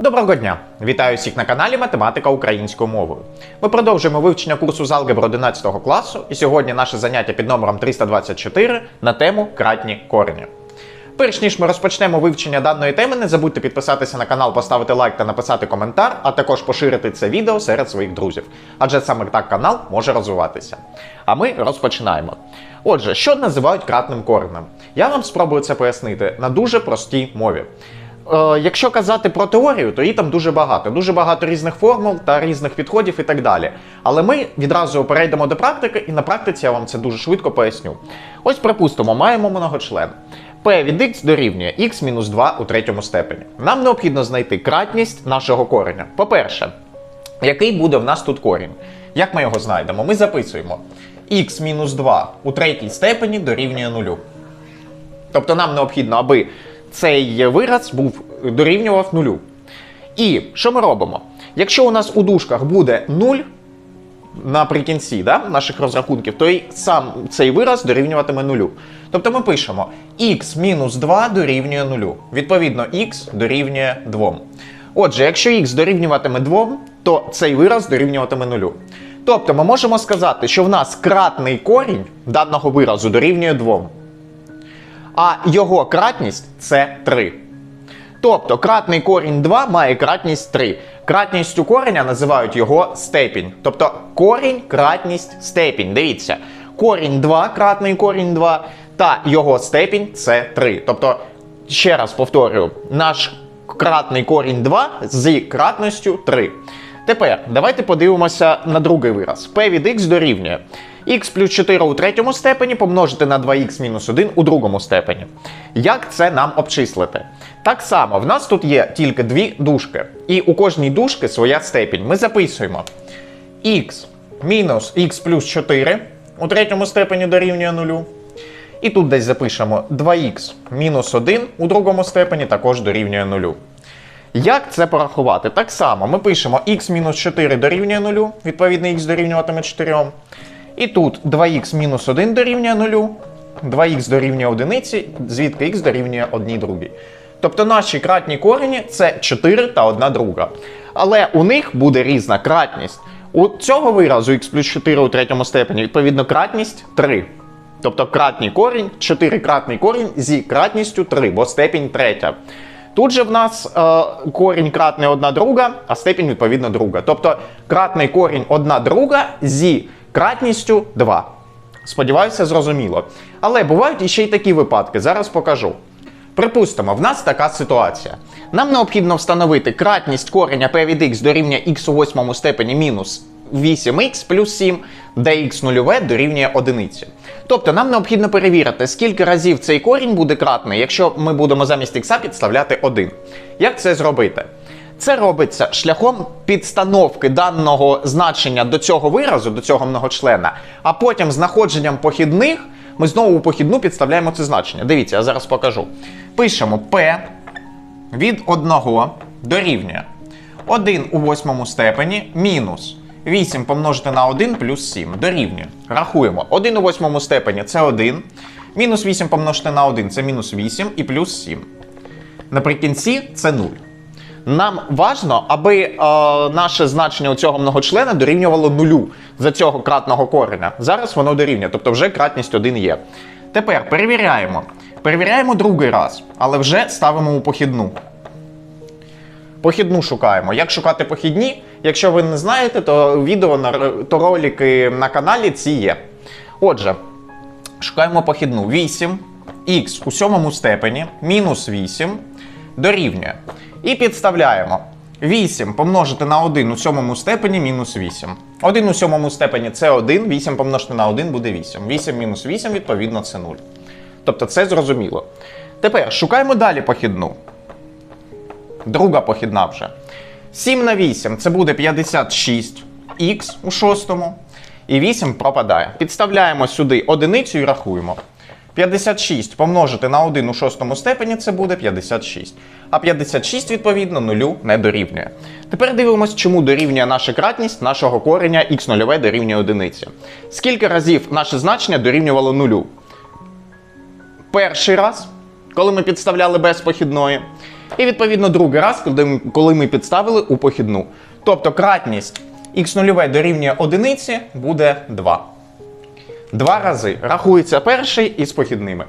Доброго дня! Вітаю всіх на каналі Математика українською мовою. Ми продовжуємо вивчення курсу з алгебри 11 класу, і сьогодні наше заняття під номером 324 на тему кратні корені. Перш ніж ми розпочнемо вивчення даної теми, не забудьте підписатися на канал, поставити лайк та написати коментар, а також поширити це відео серед своїх друзів. Адже саме так канал може розвиватися. А ми розпочинаємо. Отже, що називають кратним коренем? Я вам спробую це пояснити на дуже простій мові. Е, Якщо казати про теорію, то її там дуже багато. Дуже багато різних формул та різних підходів і так далі. Але ми відразу перейдемо до практики, і на практиці я вам це дуже швидко поясню. Ось, припустимо, маємо многочлен. P від x дорівнює x мінус 2 у третьому степені. Нам необхідно знайти кратність нашого кореня. По-перше, який буде в нас тут корінь? Як ми його знайдемо? Ми записуємо x мінус 2 у третій степені дорівнює нулю. Тобто нам необхідно, аби цей вираз був дорівнював нулю. І що ми робимо? Якщо у нас у дужках буде 0 наприкінці да, наших розрахунків, то і сам цей вираз дорівнюватиме нулю. Тобто ми пишемо x мінус 2 дорівнює нулю. Відповідно, x дорівнює 2. Отже, якщо x дорівнюватиме 2, то цей вираз дорівнюватиме нулю. Тобто ми можемо сказати, що в нас кратний корінь даного виразу дорівнює 2 а його кратність це 3. Тобто кратний корінь 2 має кратність 3. Кратністю кореня називають його степінь. Тобто корінь, кратність, степінь. Дивіться, корінь 2, кратний корінь 2, та його степінь це 3. Тобто, ще раз повторюю, наш кратний корінь 2 з кратністю 3. Тепер давайте подивимося на другий вираз. P від x дорівнює x плюс 4 у третьому степені помножити на 2х мінус 1 у другому степені. Як це нам обчислити? Так само, в нас тут є тільки дві дужки, і у кожній дужки своя степінь. Ми записуємо x мінус x плюс 4 у третьому степені дорівнює 0. І тут десь запишемо 2х мінус 1 у другому степені також дорівнює 0. Як це порахувати? Так само ми пишемо x мінус 4 дорівнює 0, відповідно x дорівнюватиме 4. І тут 2х мінус 1 дорівнює 0, 2х дорівнює 1, звідки х дорівнює 1 другій. Тобто наші кратні корені це 4 та 1 друга. Але у них буде різна кратність. У цього виразу х плюс 4 у третьому степені, відповідно, кратність 3. Тобто кратний корінь, 4-кратний корінь зі кратністю 3, бо степінь третя. Тут же в нас е, корінь кратний одна друга, а степінь відповідно друга. Тобто кратний корінь одна друга зі кратністю 2. Сподіваюся, зрозуміло. Але бувають іще й такі випадки. Зараз покажу. Припустимо, в нас така ситуація. Нам необхідно встановити кратність кореня p від x дорівнює x у восьмому степені мінус 8х плюс 7, де x нульове дорівнює 1. Тобто нам необхідно перевірити, скільки разів цей корінь буде кратний, якщо ми будемо замість х підставляти 1. Як це зробити? Це робиться шляхом підстановки даного значення до цього виразу, до цього многочлена, а потім знаходженням похідних ми знову у похідну підставляємо це значення. Дивіться, я зараз покажу. Пишемо p від 1 дорівнює 1 у восьмому степені мінус 8 помножити на 1 плюс 7 дорівнює. Рахуємо. 1 у восьмому степені це 1. Мінус 8 помножити на 1 це мінус 8 і плюс 7. Наприкінці це 0. Нам важно, аби е, наше значення у цього многочлена дорівнювало нулю за цього кратного кореня. Зараз воно дорівнює, тобто вже кратність 1 є. Тепер перевіряємо. Перевіряємо другий раз, але вже ставимо у похідну. Похідну шукаємо. Як шукати похідні? Якщо ви не знаєте, то відео на то ролики на каналі ці є. Отже, шукаємо похідну 8 х у сьомому степені мінус 8 дорівнює. І підставляємо 8 помножити на 1 у сьомому степені мінус 8. 1 у сьомому степені це 1, 8 помножити на 1 буде 8. 8 мінус 8, відповідно, це 0. Тобто це зрозуміло. Тепер шукаємо далі похідну. Друга похідна вже. 7 на 8 це буде 56х у шостому. І 8 пропадає. Підставляємо сюди одиницю і рахуємо. 56 помножити на 1 у шостому степені це буде 56. А 56, відповідно, нулю не дорівнює. Тепер дивимось, чому дорівнює наша кратність нашого кореня х0 дорівнює одиниці. Скільки разів наше значення дорівнювало нулю? Перший раз, коли ми підставляли без похідної. І відповідно другий раз, коли ми, підставили у похідну. Тобто кратність х0 дорівнює одиниці буде 2. Два рази рахується перший із похідними.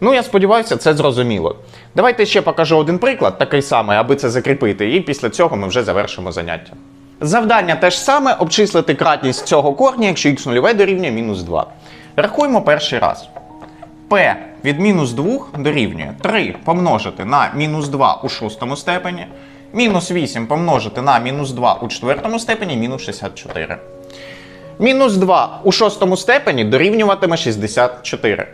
Ну, я сподіваюся, це зрозуміло. Давайте ще покажу один приклад, такий самий, аби це закріпити, і після цього ми вже завершимо заняття. Завдання те ж саме обчислити кратність цього корня, якщо х0 дорівнює мінус 2. Рахуємо перший раз. P від мінус 2 дорівнює 3 помножити на мінус 2 у шостому степені, мінус 8 помножити на мінус 2 у четвертому степені, мінус 64. Мінус 2 у шостому степені дорівнюватиме 64.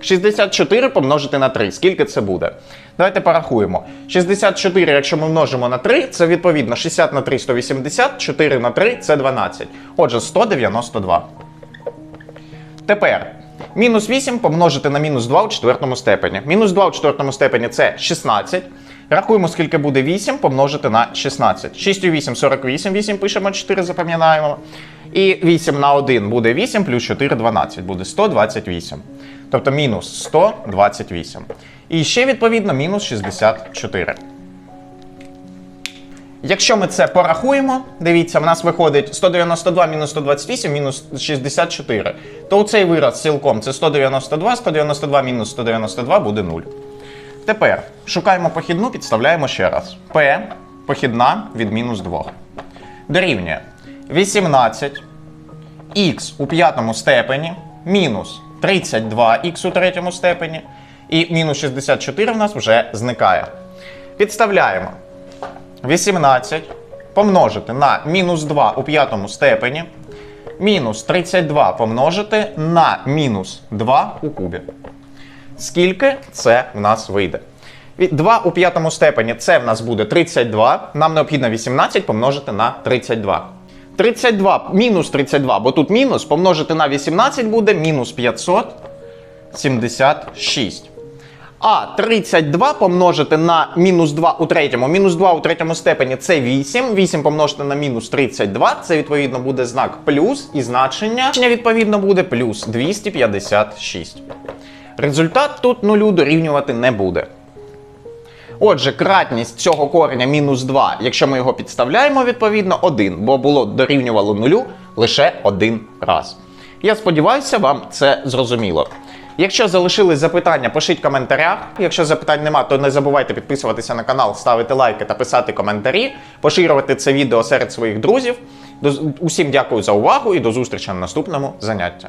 64 помножити на 3. Скільки це буде? Давайте порахуємо. 64, якщо ми множимо на 3, це відповідно 60 на 3 180, 4 на 3 це 12. Отже, 192. Тепер мінус 8 помножити на мінус 2 у четвертому степені. Мінус 2 у четвертому степені це 16. Рахуємо, скільки буде 8 помножити на 16. 6 у 8 48, 8 пишемо 4, запам'ятаємо. І 8 на 1 буде 8, плюс 4 12, буде 128. Тобто мінус 128. І ще відповідно мінус 64. Якщо ми це порахуємо, дивіться, в нас виходить 192 мінус 128 мінус 64. То цей вираз цілком це 192, 192 мінус 192 буде 0. Тепер шукаємо похідну, підставляємо ще раз. P похідна від мінус 2. Дорівнює 18 х у п'ятому степені мінус 32х у третьому степені. І мінус 64 в нас вже зникає. Підставляємо 18 помножити на мінус 2 у п'ятому степені. Мінус 32 помножити на мінус 2 у кубі. Скільки це в нас вийде? 2 у п'ятому степені це в нас буде 32. Нам необхідно 18 помножити на 32. 32 мінус 32, бо тут мінус, помножити на 18 буде мінус 576. А 32 помножити на мінус 2 у третьому. Мінус 2 у третьому степені це 8. 8 помножити на мінус 32, це відповідно буде знак плюс, і значення відповідно буде плюс 256. Результат тут нулю дорівнювати не буде. Отже, кратність цього кореня мінус 2, якщо ми його підставляємо, відповідно 1, бо було дорівнювало нулю лише один раз. Я сподіваюся, вам це зрозуміло. Якщо залишились запитання, пишіть коментарях. Якщо запитань нема, то не забувайте підписуватися на канал, ставити лайки та писати коментарі, поширювати це відео серед своїх друзів. Усім дякую за увагу і до зустрічі на наступному занятті.